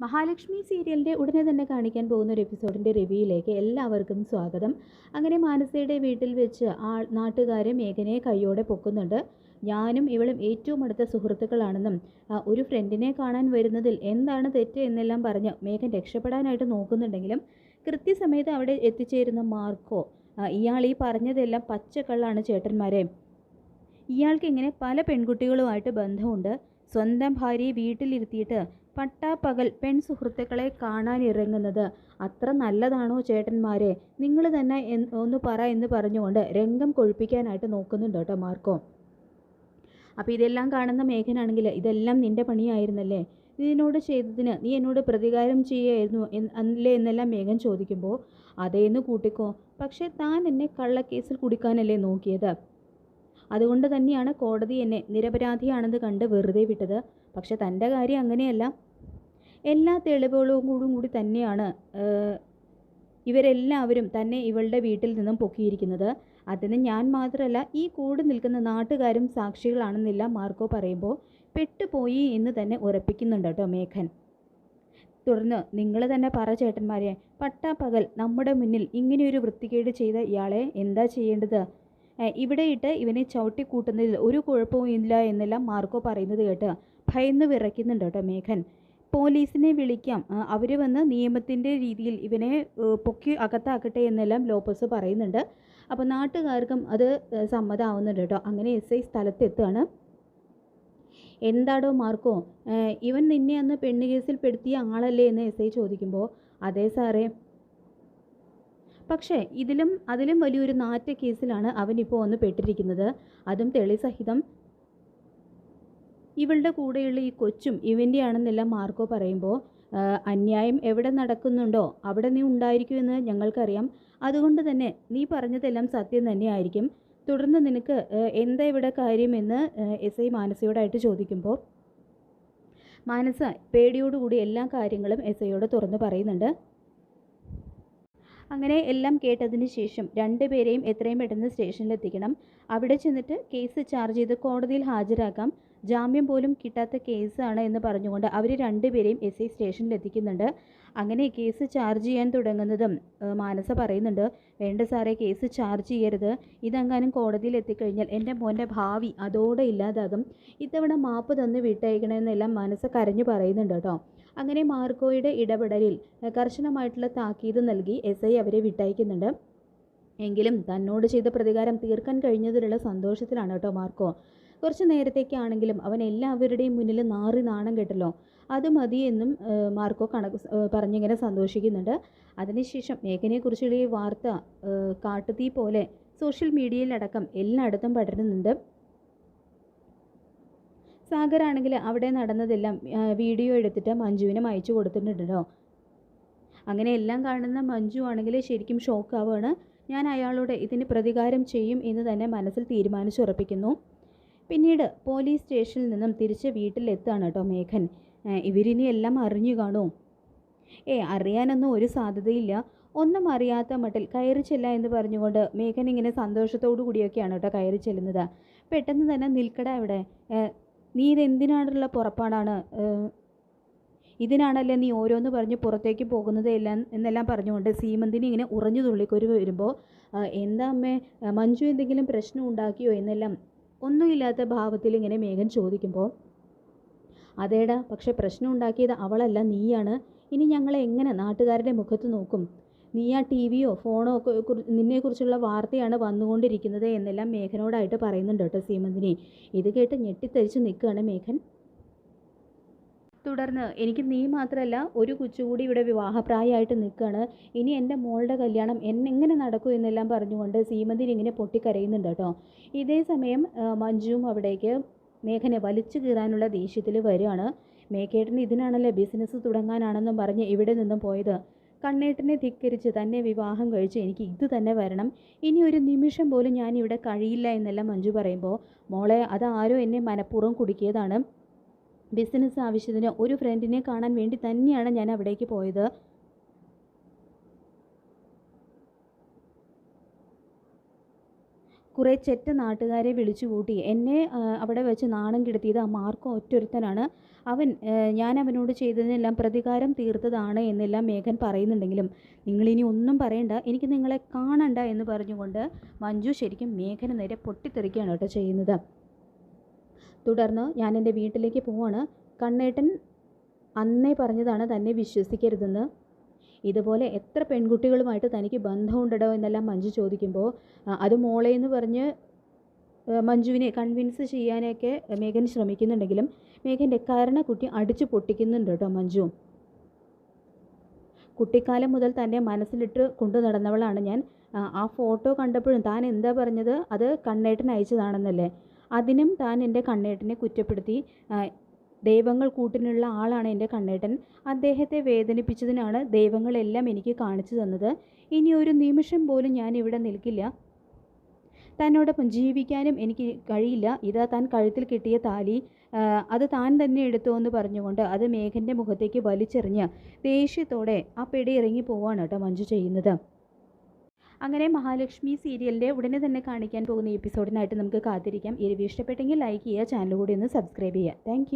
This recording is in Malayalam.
മഹാലക്ഷ്മി സീരിയലിന്റെ ഉടനെ തന്നെ കാണിക്കാൻ പോകുന്ന ഒരു എപ്പിസോഡിന്റെ റിവ്യൂയിലേക്ക് എല്ലാവർക്കും സ്വാഗതം. അങ്ങനെ മാനസയുടെ വീട്ടിൽ വെച്ച് ആ നാട്ടുകാരെ മേഘനയെ കൈയോടെ പൊക്കുന്നുണ്ട്. ഞാനും ഇവളും ഏറ്റവും അടുത്ത സുഹൃത്തുക്കളാണെന്നും ഒരു ഫ്രണ്ടിനെ കാണാൻ വരുന്നതിൽ എന്താണ് തെറ്റ് എന്നെല്ലാം പറഞ്ഞ് മേഘൻ രക്ഷപ്പെടാനായിട്ട് നോക്കുന്നുണ്ടെങ്കിലും കൃത്യസമയത്ത് അവിടെ എത്തിച്ചേരുന്ന മാർക്കോ ഇയാൾ ഈ പറഞ്ഞതെല്ലാം പച്ചക്കള്ളാണ് ചേട്ടന്മാരെ. ഇയാൾക്ക് ഇങ്ങനെ പല പെൺകുട്ടികളുമായിട്ട് ബന്ധമുണ്ട്. സ്വന്തം ഭാര്യയെ വീട്ടിലിരുത്തിയിട്ട് പട്ടാപ്പകൽ പെൺ സുഹൃത്തുക്കളെ കാണാൻ ഇറങ്ങുന്നത് അത്ര നല്ലതാണോ ചേട്ടന്മാരെ? നിങ്ങൾ തന്നെ ഒന്ന് പറ എന്ന് പറഞ്ഞുകൊണ്ട് രംഗം കൊഴുപ്പിക്കാനായിട്ട് നോക്കുന്നുണ്ട് കേട്ടോ മാർക്കോ. അപ്പോൾ ഇതെല്ലാം കാണുന്ന മേഘനാണെങ്കിൽ ഇതെല്ലാം നിന്റെ പണിയായിരുന്നല്ലേ? ഇതിനോട് ചെയ്തതിന് നീ എന്നോട് പ്രതികാരം ചെയ്യായിരുന്നു അല്ലേ എന്നെല്ലാം മേഘൻ ചോദിക്കുമ്പോൾ അതേന്ന് കൂട്ടിക്കോ. പക്ഷേ താൻ എന്നെ കള്ളക്കേസിൽ കുടിക്കാനല്ലേ നോക്കിയത്? അതുകൊണ്ട് തന്നെയാണ് കോടതി എന്നെ നിരപരാധിയാണെന്ന് കണ്ട് വെറുതെ വിട്ടത്. പക്ഷെ തന്റെ കാര്യം അങ്ങനെയല്ല. എല്ലാ തെളിവുകളും കൂടും തന്നെയാണ് ഇവരെല്ലാവരും തന്നെ ഇവളുടെ വീട്ടിൽ നിന്നും പൊക്കിയിരിക്കുന്നത്. അതിന് ഞാൻ മാത്രമല്ല ഈ കൂടെ നിൽക്കുന്ന നാട്ടുകാരും സാക്ഷികളാണെന്നില്ല മാർക്കോ പറയുമ്പോൾ പെട്ടുപോയി എന്ന് തന്നെ ഉറപ്പിക്കുന്നുണ്ട് കേട്ടോ മേഘൻ. തുടർന്ന് നിങ്ങൾ തന്നെ പറ ചേട്ടന്മാരെ പട്ടാപ്പകൽ നമ്മുടെ മുന്നിൽ ഇങ്ങനെയൊരു വൃത്തികേട് ചെയ്ത ഇയാളെ എന്താ ചെയ്യേണ്ടത്? ഇവിടെ ഇട്ട് ഇവനെ ചവിട്ടിക്കൂട്ടുന്നതിൽ ഒരു കുഴപ്പവും ഇല്ല എന്നെല്ലാം മാർക്കോ പറയുന്നത് കേട്ട് ഭയന്ന് വിറയ്ക്കുന്നുണ്ട് കേട്ടോ മേഘൻ. പോലീസിനെ വിളിക്കാം. അവർ വന്ന് നിയമത്തിന്റെ രീതിയിൽ ഇവനെ പൊക്കി അകത്താക്കട്ടെ എന്നെല്ലാം ലോപ്പസ് പറയുന്നുണ്ട്. അപ്പോൾ നാട്ടുകാർക്കും അത് സമ്മതമാവുന്നുണ്ട് കേട്ടോ. അങ്ങനെ എസ് ഐ സ്ഥലത്തെത്തുകയാണ്. എന്താടോ മാർക്കോ ഇവൻ നിന്നെ അന്ന് പെണ്ണ് കേസിൽ പെടുത്തിയ ആളല്ലേ എന്ന് എസ് ഐ ചോദിക്കുമ്പോൾ അതെ സാറേ. പക്ഷേ ഇതിലും അതിലും വലിയൊരു നാറ്റ കേസിലാണ് അവനിപ്പോൾ ഒന്ന് പെട്ടിരിക്കുന്നത്. അതും തെളി സഹിതം ഇവളുടെ കൂടെയുള്ള ഈ കൊച്ചും ഇവന്റെ ആണെന്നെല്ലാം മാർക്കോ പറയുമ്പോൾ അന്യായം എവിടെ നടക്കുന്നുണ്ടോ? അവിടെ നീ ഉണ്ടായിരിക്കുമെന്ന് ഞങ്ങൾക്കറിയാം. അതുകൊണ്ട് തന്നെ നീ പറഞ്ഞതെല്ലാം സത്യം തന്നെയായിരിക്കും. തുടർന്ന് നിനക്ക് എന്താ ഇവിടെ കാര്യമെന്ന് എസ് ഐ മാനസയോടായിട്ട് ചോദിക്കുമ്പോൾ മാനസ പേടിയോടുകൂടി എല്ലാ കാര്യങ്ങളും എസ് ഐയോട് തുറന്നു പറയുന്നുണ്ട്. അങ്ങനെ എല്ലാം കേട്ടതിന് ശേഷം രണ്ടുപേരെയും എത്രയും പെട്ടെന്ന് സ്റ്റേഷനിലെത്തിക്കണം. അവിടെ ചെന്നിട്ട് കേസ് ചാർജ് ചെയ്ത് കോടതിയിൽ ഹാജരാക്കാം. ജാമ്യം പോലും കിട്ടാത്ത കേസാണ് എന്ന് പറഞ്ഞുകൊണ്ട് അവർ രണ്ടുപേരെയും എസ് ഐ സ്റ്റേഷനിൽ എത്തിക്കുന്നുണ്ട് അങ്ങനെ കേസ് ചാർജ് ചെയ്യാൻ തുടങ്ങുന്നതും മാനസ പറയുന്നുണ്ട് വേണ്ട സാറേ കേസ് ചാർജ് ചെയ്യരുത്. ഇതെങ്ങാനും കോടതിയിൽ എത്തിക്കഴിഞ്ഞാൽ എന്റെ മോന്റെ ഭാവി അതോടെ ഇല്ലാതാകും. ഇത്തവണ മാപ്പ് തന്ന് വിട്ടയക്കണമെന്നെല്ലാം മനസ്സ് കരഞ്ഞു പറയുന്നുണ്ട് കേട്ടോ. അങ്ങനെ മാർക്കോയുടെ ഇടപെടലിൽ കർശനമായിട്ടുള്ള താക്കീത് നൽകി എസ് ഐ അവരെ വിട്ടയക്കുന്നുണ്ട്. എങ്കിലും തന്നോട് ചെയ്ത പ്രതികാരം തീർക്കാൻ കഴിഞ്ഞതിലുള്ള സന്തോഷത്തിലാണ് കേട്ടോ മാർക്കോ. കുറച്ച് നേരത്തേക്കാണെങ്കിലും അവൻ എല്ലാവരുടെയും മുന്നിൽ നാറി നാണം കെട്ടല്ലോ. അത് എന്നും മാർക്കോ കണക്ക് പറഞ്ഞിങ്ങനെ സന്തോഷിക്കുന്നുണ്ട്. അതിനുശേഷം മേഘനെക്കുറിച്ചുള്ള ഈ വാർത്ത കാട്ടുതീ പോലെ സോഷ്യൽ മീഡിയയിലടക്കം എല്ലായിടത്തും പടരുന്നുണ്ട്. സാഗറാണെങ്കിൽ അവിടെ നടന്നതെല്ലാം വീഡിയോ എടുത്തിട്ട് മഞ്ജുവിനും അയച്ചു കൊടുത്തിട്ടുണ്ടോ അങ്ങനെ എല്ലാം കാണുന്ന മഞ്ജു ആണെങ്കിൽ ശരിക്കും ഷോക്കാവുകയാണ് ഞാൻ അയാളോട് ഇതിന് പ്രതികാരം ചെയ്യും എന്ന് തന്നെ മനസ്സിൽ തീരുമാനിച്ചുറപ്പിക്കുന്നു. പിന്നീട് പോലീസ് സ്റ്റേഷനിൽ നിന്നും തിരിച്ച് വീട്ടിലെത്താണ് കേട്ടോ മേഘൻ. ഇവരിനെയെല്ലാം അറിഞ്ഞു കാണും ഏ അറിയാനൊന്നും ഒരു സാധ്യതയില്ല. ഒന്നും അറിയാത്ത മട്ടിൽ കയറി ചെല്ല എന്ന് പറഞ്ഞുകൊണ്ട് മേഘൻ ഇങ്ങനെ സന്തോഷത്തോടു കൂടിയൊക്കെയാണ് കേട്ടോ കയറി ചെല്ലുന്നത്. പെട്ടെന്ന് തന്നെ നിൽക്കട ഇവിടെ. നീ ഇതെന്തിനാണുള്ള പുറപ്പാടാണ്? ഇതിനാണല്ലേ നീ ഓരോന്ന് പറഞ്ഞ് പുറത്തേക്ക് പോകുന്നത് എല്ലാം എന്നെല്ലാം പറഞ്ഞുകൊണ്ട് സീമന്തിനി ഇങ്ങനെ ഉറഞ്ഞു തുള്ളിക്കൊരു വരുമ്പോൾ എന്താ അമ്മേ? മഞ്ജു എന്തെങ്കിലും പ്രശ്നം ഉണ്ടാക്കിയോ എന്നെല്ലാം? ഒന്നുമില്ലാത്ത ഭാവത്തിൽ ഇങ്ങനെ മേഘൻ ചോദിക്കുമ്പോൾ അതേടാ പക്ഷെ പ്രശ്നം ഉണ്ടാക്കിയത് അവളല്ല നീയാണ്. ഇനി ഞങ്ങളെ എങ്ങനെ നാട്ടുകാരുടെ മുഖത്ത് നോക്കും? നീ ആ ടി വിയോ ഫോണോ ഒക്കെ നിന്നെക്കുറിച്ചുള്ള വാർത്തയാണ് വന്നുകൊണ്ടിരിക്കുന്നത് എന്നെല്ലാം മേഘനോടായിട്ട് പറയുന്നുണ്ട് കേട്ടോ സീമന്തിനി. ഇത് കേട്ട് ഞെട്ടിത്തരിച്ച് നിൽക്കുകയാണ് മേഘൻ. തുടർന്ന് എനിക്ക് നീ മാത്രമല്ല ഒരു കൊച്ചുകൂടി ഇവിടെ വിവാഹപ്രായമായിട്ട് നിൽക്കുകയാണ്. ഇനി എന്റെ മോളുടെ കല്യാണം എന്നെങ്ങനെ നടക്കും എന്നെല്ലാം പറഞ്ഞുകൊണ്ട് സീമന്തിനി ഇങ്ങനെ പൊട്ടിക്കരയുന്നുണ്ട് കേട്ടോ. ഇതേ സമയം മഞ്ജുവും അവിടേക്ക് മേഘനെ വലിച്ചു കീറാനുള്ള ദേഷ്യത്തിൽ വരികയാണ്. മേഘേട്ടന് ഇതിനാണല്ലേ ബിസിനസ് തുടങ്ങാനാണെന്നും പറഞ്ഞ് ഇവിടെ നിന്നും പോയത്. കണ്ണേട്ടനെ ധിക്കരിച്ച് തന്നെ വിവാഹം കഴിച്ച് എനിക്ക് ഇത് തന്നെ വരണം. ഇനി ഒരു നിമിഷം പോലും ഞാൻ ഇവിടെ കഴിയില്ല എന്നെല്ലാം മഞ്ജു പറയുമ്പോൾ മോളെ അതാരോ എന്നെ മനഃപൂർവം കുടുക്കിയതാണ്. ബിസിനസ് ആവശ്യത്തിന് ഒരു ഫ്രണ്ടിനെ കാണാൻ വേണ്ടി തന്നെയാണ് ഞാൻ അവിടേക്ക് പോയത്. കുറേ ചെറ്റ നാട്ടുകാരെ വിളിച്ചു കൂട്ടി. എന്നെ അവിടെ വെച്ച് നാണം കെടുത്തിയത് ആ മാർക്കോ ഒറ്റൊരുത്തനാണ്. അവൻ ഞാൻ അവനോട് ചെയ്തതിനെല്ലാം പ്രതികാരം തീർത്തതാണ് എന്നെല്ലാം മേഘൻ പറയുന്നുണ്ടെങ്കിലും നിങ്ങളിനി ഒന്നും പറയണ്ട. എനിക്ക് നിങ്ങളെ കാണണ്ട എന്ന് പറഞ്ഞുകൊണ്ട് മഞ്ജു ശരിക്കും മേഘന് നേരെ പൊട്ടിത്തെറിക്കുകയാണ് കേട്ടോ ചെയ്യുന്നത്. തുടർന്ന് ഞാൻ എന്റെ വീട്ടിലേക്ക് പോവാണ്. കണ്ണേട്ടൻ അന്നേ പറഞ്ഞതാണ് തന്നെ വിശ്വസിക്കരുതെന്ന്. ഇതുപോലെ എത്ര പെൺകുട്ടികളുമായിട്ട് തനിക്ക് ബന്ധമുണ്ടോ എന്നെല്ലാം മഞ്ജു ചോദിക്കുമ്പോൾ അത് മോളെ എന്ന് പറഞ്ഞ് മഞ്ജുവിനെ കൺവിൻസ് ചെയ്യാനൊക്കെ മേഘൻ ശ്രമിക്കുന്നുണ്ടെങ്കിലും മേഘന്റെ കാരണ കുട്ടി അടിച്ചു പൊട്ടിക്കുന്നുണ്ട് കേട്ടോ മഞ്ജു. കുട്ടിക്കാലം മുതൽ തന്നെ മനസ്സിലിട്ട് കൊണ്ടു നടന്നവളാണ് ഞാൻ. ആ, ഫോട്ടോ കണ്ടപ്പോഴും താൻ എന്താ പറഞ്ഞത്? അത് കണ്ണേട്ടൻ അയച്ചതാണെന്നല്ലേ? അതിനും താൻ എന്റെ കണ്ണേട്ടനെ കുറ്റപ്പെടുത്തി. ദൈവങ്ങൾ കൂട്ടിനുള്ള ആളാണ് എന്റെ കണ്ണേട്ടൻ. അദ്ദേഹത്തെ വേദനിപ്പിച്ചതിനാണ് ദൈവങ്ങളെല്ലാം എനിക്ക് കാണിച്ചു തന്നത്. ഇനി ഒരു നിമിഷം പോലും ഞാൻ ഇവിടെ നിൽക്കില്ല. തന്നോടൊപ്പം ജീവിക്കാനും എനിക്ക് കഴിയില്ല. ഇതാ താൻ കഴുത്തിൽ കിട്ടിയ താലി. അത് താൻ തന്നെ എടുത്തു എന്ന് പറഞ്ഞുകൊണ്ട് അത് മേഘന്റെ മുഖത്തേക്ക് വലിച്ചെറിഞ്ഞ് ദേഷ്യത്തോടെ ആ പെടി ഇറങ്ങി പോവാണ് കേട്ടോ മഞ്ജു ചെയ്യുന്നത്. അങ്ങനെ മഹാലക്ഷ്മി സീരിയലിന്റെ ഉടനെ തന്നെ കാണിക്കാൻ പോകുന്ന എപ്പിസോഡിനായിട്ട് നമുക്ക് കാത്തിരിക്കാം. ഈ ഇഷ്ടപ്പെട്ടെങ്കിൽ ലൈക്ക് ചെയ്യുക ചാനൽ കൂടി ഒന്ന് സബ്സ്ക്രൈബ് ചെയ്യുക. താങ്ക്